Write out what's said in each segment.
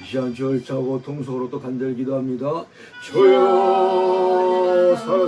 이 시간 절차고 통속으로 또 간절히 기도합니다. 주여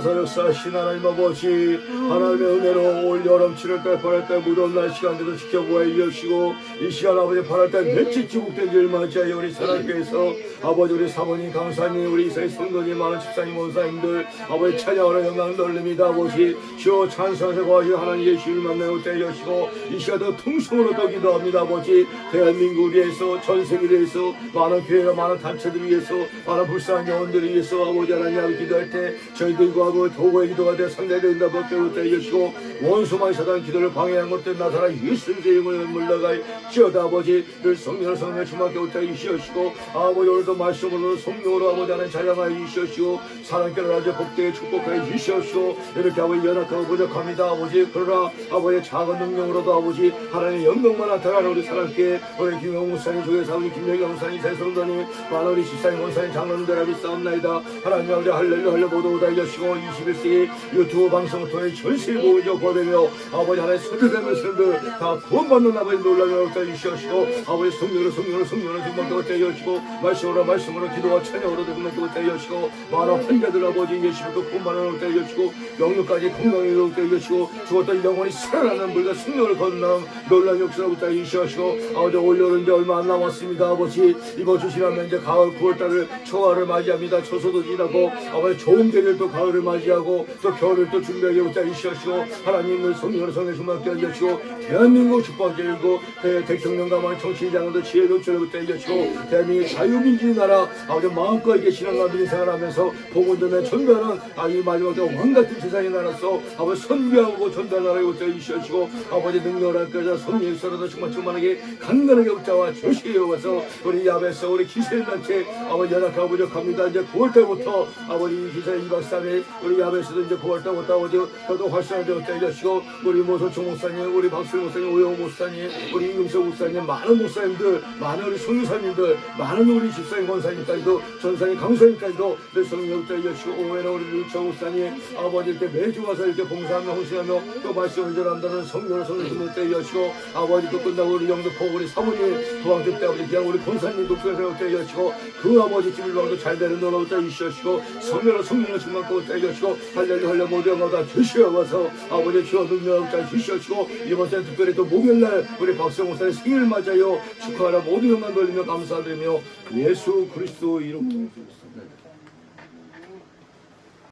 역사하신 하나님 아버지 하나님의 은혜로 올 여름 7월 달 8월 달 무더운 날씨가운데도 지켜보아 이으시고 이 시간 아버지 8월 달 며칠 지국된 줄 맞이하여 우리 사랑교에서 아버지 우리 사모님 강사님 우리 이사의 성도님 많은 집사님 원사님들 아버지 찬양으로 영광 돌립니다. 아버지 주여 찬송하서 거하시 하나님 예수를 만나고 때려시고 이 시간도 통성으로 또 기도합니다. 아버지 대한민국 위해서 전 세계를 위해서 많은 교회나 많은 단체들 위해서 많은 불쌍한 영혼들을 위해서 아버지 하나님 기도할 때 저희들과 아버지 도구의 기도가 되어 상대된다. 법대로 때려시고 원수만 사단 기도를 방해한 것들 나타나 예수의 이름을 물러갈 지어다 아버지 늘 성령을 성령 주만께 올때 이시옵시고 아버지 오늘도 말씀으로 성령으로 아버지 하나님 찬양하여 이시옵시고 사랑께를 아주 복되게 축복하여 주시옵시고 이렇게 아버지 연약하고 부족합니다. 아버지 그러나 아버지 작은 능력으로도 아버지 하나님의 영광만 나타나는 우리 사랑께 우리 김영 목사님 조계 사모님 김영경 목사님 새성도님 많은 우리 집사님 원사님 장로님들 앞에 싸움나이다. 하나님 아버지 할렐루야 할렐루야 모두 다 이겨시고 21세기 유튜브 방송을 통해 전세고 여보되며 아버지 하나님 선대되는 선들 다 구원받는 아버지 놀라며 얻다 주시옵시고 아버지 성령으로 성령으로 성령으로 얻다 주시고 말씀으로 말씀으로 기도와 찬양으로 얻다 주시고 많은 환자들 아버지 예수님도 구원받는 얻다 주시고 영육까지 건강히 얻다 주시고 죽었던 영혼이 살아나는 물과 생명을 건너는 놀라운 역사를 얻다 주시옵시고 아버지 올여름 이제 얼마 안 남았습니다. 아버지 이번 주 지나면 이제 가을 9월달을 초하를 맞이합니다. 초소도 지나고 아버지 좋은 계절 또 가을을 맞이 하고 또 겨울을 또 준비하게 주시옵시고 하나님을 성령으로 성령 얻다 주시고 대한민국 축복해주고 대통령과 정치장도 지혜 노출을 얻다 주시고 대한민국 자유민주주의 나라 아버지 마음껏 이게 신앙과 민생을 하면서 복을 전해 전달하는 아이 마지막 때 왕같은 세상의 나라서 아버지 선비하고 전달하라고 얻다 주시옵시고 아버지 능력을 할까자 성령 있어라도 정말 충만하게 간단하게 얻자와 주시어 와서 우리 야베서 우리 기세단체 아버지 연약하고 부족합니다. 이제 9월달부터 아버지 기세 2박 3일 우리 야베서도 이제 9월달부터 아버지 저도 활성화되어 얻다 주시고 우리 모소총 목사님 우리 박수일 목사님 오영 목사님 우리 이금석 목사님 많은 목사님들 많은 우리 성유사님들 많은 우리 집사님 권사님까지도 전사님 강사님까지도 내 성령 얻다 주시고 오해나 우리 윤청 목사님 아버지 이렇게 매주 와서 이렇게 봉사하며 헌신하며 또 말씀을 전한다는 성령을 성령 좀 얻다 주시고 아버지 또 끝나고 우리 영등포 우리 사모님 도망칠 때 아버지 그냥 우리 권사님 독수에서 얻다 주시고 그 아버지 집을 방도 잘 되는 노라 얻다 주시고 성령을 성령을 충만고 얻다 주시고 할렐루 할렐루 모두 영광 주시어와서. 아버지 주어 능력 얻다 주시옵시고 이번 주 특별히 또 목요일날 우리 박성 목사님 생일 맞아요 축하하라. 모두 영광 돌리며 감사드리며 예수 그리스도 이름